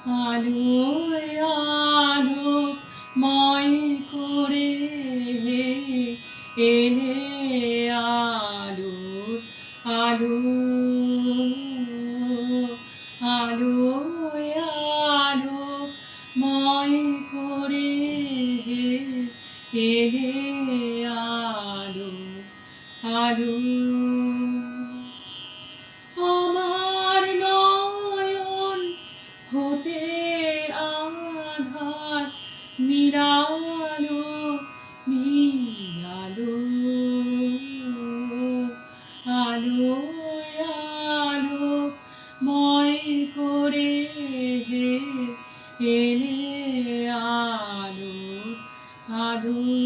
আলো আলোক ময় করে আলু আলো আলো মিলালো মিলালো আলো আলোক ময় করে এলে আলো আলো।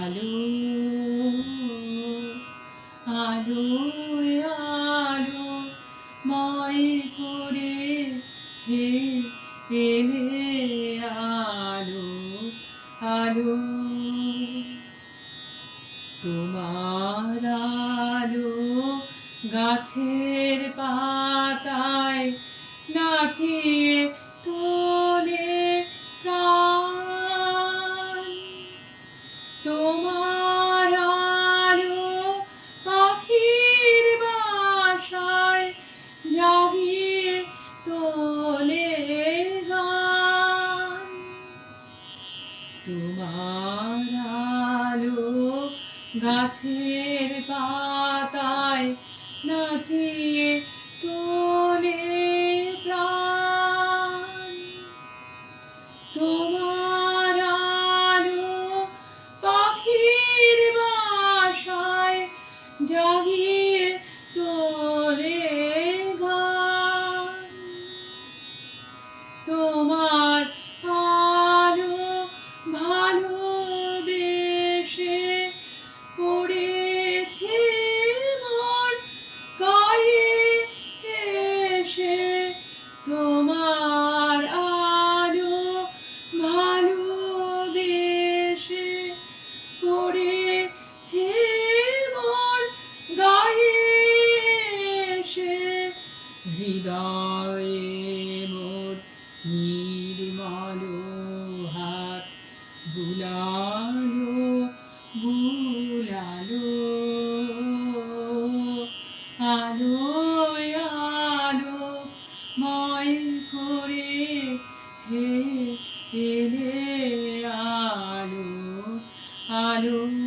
ভালো আলো আলো ময় করে হে এলে আলো আলো। তোমার আলো গাছের পাতায় নাচিয়ে গাছের পাতায় নাচিয়ে পড়েছে মোর গায়ে সে হৃদয়ে আলো